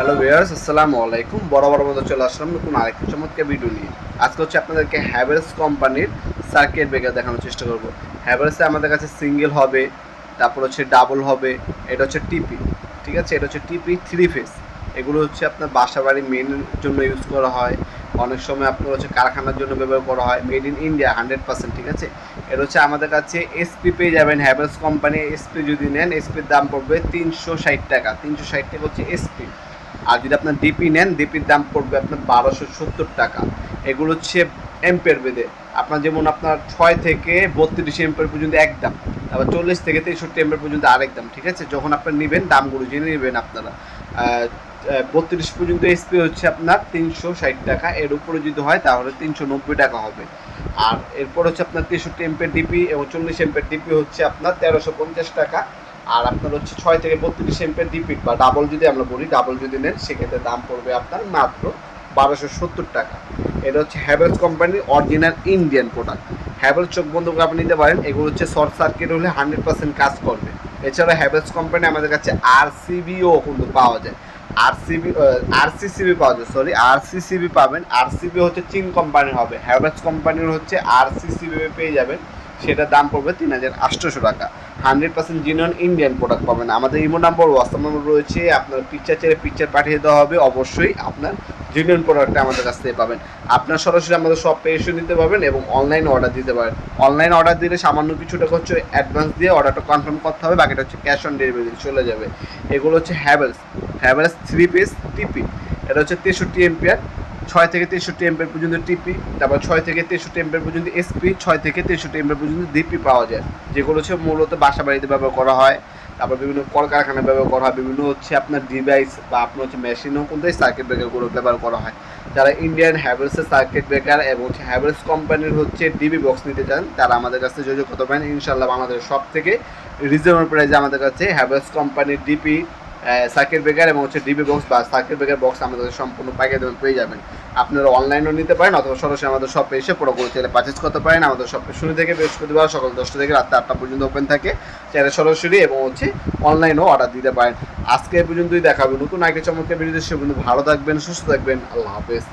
Hello viewers আসসালামু আলাইকুম। বড় মতো চলে আসলাম নতুন আরেকটি চমৎকার ভিডিও নিয়ে। আজকে হচ্ছে আপনাদেরকে হ্যাভেলস কোম্পানির সার্কিট ব্রেকার দেখানোর চেষ্টা করব। হ্যাভেলসে আমাদের কাছে সিঙ্গেল হবে, তারপর হচ্ছে ডাবল হবে, এটা হচ্ছে টিপি ঠিক আছে? এটা হচ্ছে টিপি থ্রি ফেস এগুলো হচ্ছে আপনার বাসা বাড়ি মেনের জন্য ইউজ করা হয়। অনেক সময় আপনার হচ্ছে কারখানার জন্য ব্যবহার করা হয়। Made in India hundred percent ঠিক আছে? এটা হচ্ছে আমাদের কাছে এসপি পেয়ে যাবেন হ্যাভেলস কোম্পানি এসপি যদি নেন এসপির দাম পড়বে তিনশো ষাট টাকা। তিনশো ষাট টাকা হচ্ছে এসপি আর যদি আপনার ডিপি নেন ডিপির দাম পড়বে আপনার বারোশো সত্তর টাকা। এগুলো হচ্ছে এম্পের বেদে। আপনার যেমন আপনার ছয় থেকে বত্রিশ এম্পের পর্যন্ত এক দাম তারপর চল্লিশ থেকে তেষট্টি এম্পের পর্যন্ত আরেক দাম, ঠিক আছে? যখন আপনার নেবেন, দামগুলো জেনে নেবেন আপনারা। বত্রিশ পর্যন্ত এসপি হচ্ছে আপনার তিনশো ষাট টাকা। এর উপরে যদি হয়, তাহলে তিনশো নব্বই টাকা হবে। আর এরপর হচ্ছে আপনার তেষট্টি এম্পের ডিপি এবং চল্লিশ এম্পের ডিপি হচ্ছে আপনার তেরোশো পঞ্চাশ টাকা। আর আপনার হচ্ছে ছয় থেকে বত্রিশ এম্পের ডিপি বা ডাবল যদি আমরা বলি ডাবল যদি নেন, সেক্ষেত্রে দাম পড়বে আপনার মাত্র বারোশো সত্তর টাকা। এটা হচ্ছে হ্যাভেলস কোম্পানির অরিজিনাল ইন্ডিয়ান প্রোডাক্ট হ্যাভেলস চোখ বন্ধ করে আপনি নিতে পারেন। এগুলো হচ্ছে শর্ট সার্কিট হলে হান্ড্রেড পার্সেন্ট কাজ করবে। এছাড়া হ্যাভেলস কোম্পানি আমাদের কাছে আর সিবিও কিন্তু পাওয়া যায়। আরসিবি আরসিসিবি পাওয়া যায় সরি আর আরসিসিবি পাবেন। আরসিবি হচ্ছে চীন কোম্পানির হবে। হ্যাভেলস কোম্পানির হচ্ছে আর আরসিসিবি পেয়ে যাবেন। সেটার দাম পড়বে তিন হাজার আটশোশো টাকা। Hundred percent genuine Indian product পাবেন। আমাদের ইমো নাম্বার হোয়াটসঅ্যাপ নাম্বার রয়েছে। আপনার পিকচার চেয়ে পিকচার পাঠিয়ে দেওয়া হবে। অবশ্যই আপনার জিনিয়ন প্রোডাক্টটা আমাদের কাছ থেকে পাবেন। আপনার সরাসরি আমাদের সব এসে নিতে পারবেন এবং অনলাইন অর্ডার দিতে পারেন। অনলাইন অর্ডার দিলে সামান্য কিছু টাকা হচ্ছে অ্যাডভান্স দিয়ে অর্ডারটা কনফার্ম করতে হবে। বাকিটা হচ্ছে ক্যাশ অন ডেলিভারি চলে যাবে। এগুলো হচ্ছে হ্যাভেলস হ্যাভেলস থ্রি পিস টিপি এটা হচ্ছে তেষট্টি এম্পিয়ার ছয় থেকে তেষট্টি এম্পের পর্যন্ত টিপি তারপর ছয় থেকে তেষট্টি এম্পের পর্যন্ত এসপি ছয় থেকে তেষট্টি এম্পের পর্যন্ত ডিপি পাওয়া যায়। যেগুলো হচ্ছে মূলত বাসা বাড়িতে ব্যবহার করা হয়। তারপর বিভিন্ন কলকারখানায় ব্যবহার করা হয়। বিভিন্ন হচ্ছে আপনার ডিভাইস বা আপনার হচ্ছে মেশিনও কিন্তু এই সার্কিট ব্রেকারগুলো ব্যবহার করা হয়। যারা ইন্ডিয়ান হ্যাভেলসের সার্কিট ব্রেকার এবং হচ্ছে হ্যাভেলস কোম্পানির হচ্ছে ডিবি বক্স নিতে চান, তারা আমাদের কাছে যোগাযোগ করতে পারেন। ইনশাল্লাহ আমাদের সব থেকে রিজনেবল প্রাইসে আমাদের কাছে হ্যাভেলস কোম্পানির ডিপি সার্কিট ব্রেকার এবং হচ্ছে ডিবি বক্স বা সার্কিট ব্রেকার বক্স আমাদের সম্পূর্ণ পাইকারি দামে পেয়ে যাবেন। আপনারা অনলাইনও নিতে পারেন অথবা সরাসরি আমাদের শপে এসে পুরোপুরি চাইলে পারচেস করতে পারেন। আমাদের শপে শুরু থেকে বৃহস্পতিবার সকাল দশটা থেকে রাত আটটা পর্যন্ত ওপেন থাকে। চাইলে সরাসরি এবং হচ্ছে অনলাইনও অর্ডার দিতে পারেন। আজকে পর্যন্তই দেখাবেন নতুন আগে চমৎকার ভিডিও সে পর্যন্ত ভালো থাকবেন, সুস্থ থাকবেন। আল্লাহ হাফেজ।